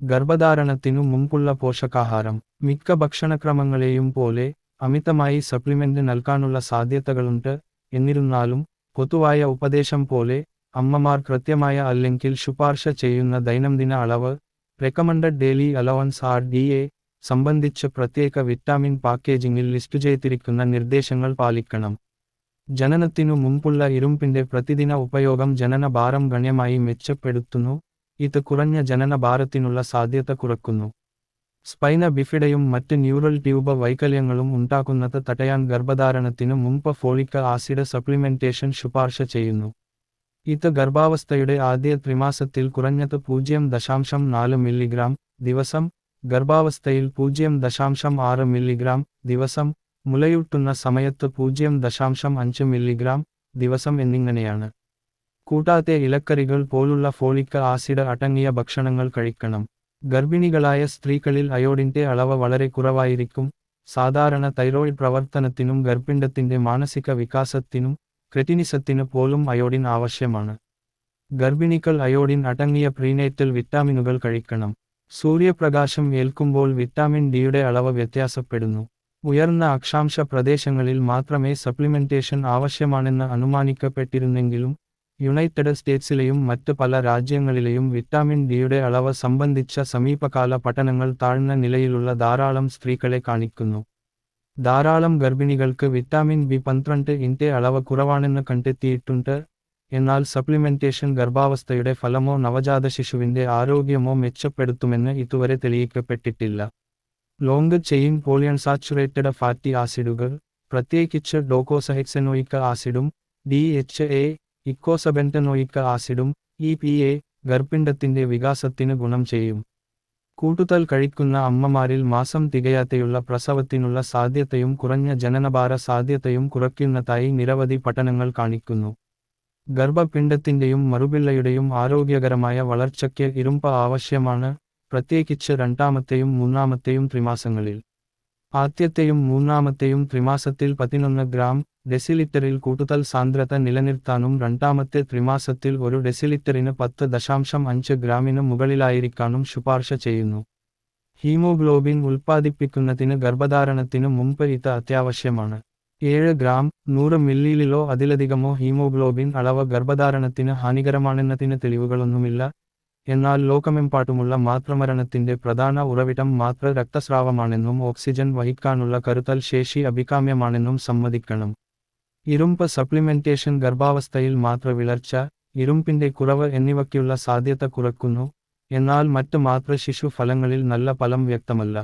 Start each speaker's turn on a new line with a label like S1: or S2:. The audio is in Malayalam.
S1: ഗർഭധാരണത്തിനു മുമ്പുള്ള പോഷകാഹാരം മിക്ക ഭക്ഷണക്രമങ്ങളെയും പോലെ അമിതമായി സപ്ലിമെന്റ് നൽകാനുള്ള സാധ്യതകളുണ്ട് എന്നിരുന്നാലും പൊതുവായ ഉപദേശം പോലെ അമ്മമാർ കൃത്യമായ അല്ലെങ്കിൽ ശുപാർശ ചെയ്യുന്ന ദൈനംദിന അളവ് recommended daily allowance R D A സംബന്ധിച്ച് പ്രത്യേക വിറ്റാമിൻ പാക്കേജിംഗിൽ ലിസ്റ്റ് ചെയ്തിരിക്കുന്ന നിർദ്ദേശങ്ങൾ പാലിക്കണം. ജനനത്തിനു മുമ്പുള്ള ഇരുമ്പിന്റെ പ്രതിദിന ഉപയോഗം ജനന ഭാരം ഗണ്യമായി മെച്ചപ്പെടുത്തുന്നു. ഇത് കുറഞ്ഞ ജനന ഭാരത്തിനുള്ള സാധ്യത കുറക്കുന്നു. സ്പൈന ബിഫിഡയും മറ്റ് ന്യൂറൽ ട്യൂബ വൈകല്യങ്ങളും ഉണ്ടാക്കുന്നത് തടയാൻ ഗർഭധാരണത്തിനു മുമ്പ് ഫോളിക് ആസിഡ് സപ്ലിമെന്റേഷൻ ശുപാർശ ചെയ്യുന്നു. ഇത് ഗർഭാവസ്ഥയുടെ ആദ്യ ത്രിമാസത്തിൽ കുറഞ്ഞത് പൂജ്യം ദശാംശം നാല് മില്ലിഗ്രാം ദിവസം ഗർഭാവസ്ഥയിൽ പൂജ്യം ദശാംശം ആറ് മില്ലിഗ്രാം ദിവസം മുലയൂട്ടുന്ന സമയത്ത് പൂജ്യം ദശാംശം അഞ്ച് മില്ലിഗ്രാം ദിവസം എന്നിങ്ങനെയാണ്. കൂടാതെ ഇലക്കറികൾ പോലുള്ള ഫോളിക് ആസിഡ് അടങ്ങിയ ഭക്ഷണങ്ങൾ കഴിക്കണം. ഗർഭിണികളായ സ്ത്രീകളിൽ അയോഡിന്റെ അളവ് വളരെ കുറവായിരിക്കും. സാധാരണ തൈറോയിഡ് പ്രവർത്തനത്തിനും ഗർഭിണ്ഡത്തിന്റെ മാനസിക വികാസത്തിനും ക്രെറ്റിനിസത്തിനു പോലും അയോഡിൻ ആവശ്യമാണ്. ഗർഭിണികൾ അയോഡിൻ അടങ്ങിയ പ്രീനേറ്റൽ വിറ്റാമിനുകൾ കഴിക്കണം. സൂര്യപ്രകാശം ഏൽക്കുമ്പോൾ വിറ്റാമിൻ ഡിയുടെ അളവ് വ്യത്യാസപ്പെടുന്നു. ഉയർന്ന അക്ഷാംശ പ്രദേശങ്ങളിൽ മാത്രമേ സപ്ലിമെന്റേഷൻ ആവശ്യമാണെന്ന് അനുമാനിക്കപ്പെട്ടിരുന്നെങ്കിലും യുണൈറ്റഡ് സ്റ്റേറ്റ്സിലെയും മറ്റ് പല രാജ്യങ്ങളിലെയും വിറ്റാമിൻ ഡിയുടെ അളവ് സംബന്ധിച്ച സമീപകാല പഠനങ്ങൾ താഴ്ന്ന നിലയിലുള്ള ധാരാളം സ്ത്രീകളെ കാണിക്കുന്നു. ധാരാളം ഗർഭിണികൾക്ക് വിറ്റാമിൻ ബി പന്ത്രണ്ട് ഇന്റെ അളവ് കുറവാണെന്ന് കണ്ടെത്തിയിട്ടുണ്ട്. എന്നാൽ സപ്ലിമെന്റേഷൻ ഗർഭാവസ്ഥയുടെ ഫലമോ നവജാത ശിശുവിന്റെ ആരോഗ്യമോ മെച്ചപ്പെടുത്തുമെന്ന് ഇതുവരെ തെളിയിക്കപ്പെട്ടിട്ടില്ല. ലോങ് ചെയിൻ പോളിയൺസാച്ചുറേറ്റഡ് ഫാറ്റി ആസിഡുകൾ പ്രത്യേകിച്ച് ഡോക്കോസഹെക്സനോയിക് ആസിഡും ഡി എച്ച് എ ഇക്കോസബെന്റനോയിക് ആസിഡും ഇ പി എ ഗർഭിണ്ഡത്തിന്റെ വികാസത്തിന് ഗുണം ചെയ്യും. കൂട്ടുതൽ കഴിക്കുന്ന അമ്മമാരിൽ മാസം തികയാതെയുള്ള പ്രസവത്തിനുള്ള സാധ്യതയും കുറഞ്ഞ ജനനഭാര സാധ്യതയും കുറയ്ക്കുന്നതായി നിരവധി പഠനങ്ങൾ കാണിക്കുന്നു. ഗർഭപിണ്ഡത്തിന്റെയും മറുപിള്ളയുടെയും ആരോഗ്യകരമായ വളർച്ചയ്ക്ക് ഇരുമ്പ ആവശ്യമാണ് പ്രത്യേകിച്ച് രണ്ടാമത്തെയും മൂന്നാമത്തെയും ത്രിമാസങ്ങളിൽ. ആദ്യത്തെയും മൂന്നാമത്തെയും ത്രിമാസത്തിൽ പതിനൊന്ന് ഗ്രാം ഡെസിലിറ്ററിൽ കൂടുതൽ സാന്ദ്രത നിലനിർത്താനും രണ്ടാമത്തെ ത്രിമാസത്തിൽ ഒരു ഡെസിലിറ്ററിന് പത്ത് ദശാംശം അഞ്ച് ഗ്രാമിന് മുകളിലായിരിക്കാനും ശുപാർശ ചെയ്യുന്നു. ഹീമോഗ്ലോബിൻ ഉൽപ്പാദിപ്പിക്കുന്നതിന് ഗർഭധാരണത്തിന് മുമ്പ് ഇത് അത്യാവശ്യമാണ്. ഏഴ് ഗ്രാം നൂറ് മില്ലിയിലോ അതിലധികമോ ഹീമോഗ്ലോബിൻ അളവ് ഗർഭധാരണത്തിന് ഹാനികരമാണെന്നതിന് തെളിവുകളൊന്നുമില്ല. എന്നാൽ ലോകമെമ്പാടുമുള്ള മാത്രമരണത്തിന്റെ പ്രധാന ഉറവിടം മാത്ര രക്തസ്രാവമാണെന്നും ഓക്സിജൻ വഹിക്കാനുള്ള കരുതൽ ശേഷി അഭികാമ്യമാണെന്നും സമ്മതിക്കണം. ഇരുമ്പ് സപ്ലിമെന്റേഷൻ ഗർഭാവസ്ഥയിൽ മാത്ര വിളർച്ച ഇരുമ്പിന്റെ കുറവ് എന്നിവയ്ക്കുള്ള സാധ്യത കുറയ്ക്കുന്നു എന്നാൽ മറ്റ് മാത്ര ശിശു ഫലങ്ങളിൽ നല്ല ഫലം വ്യക്തമല്ല.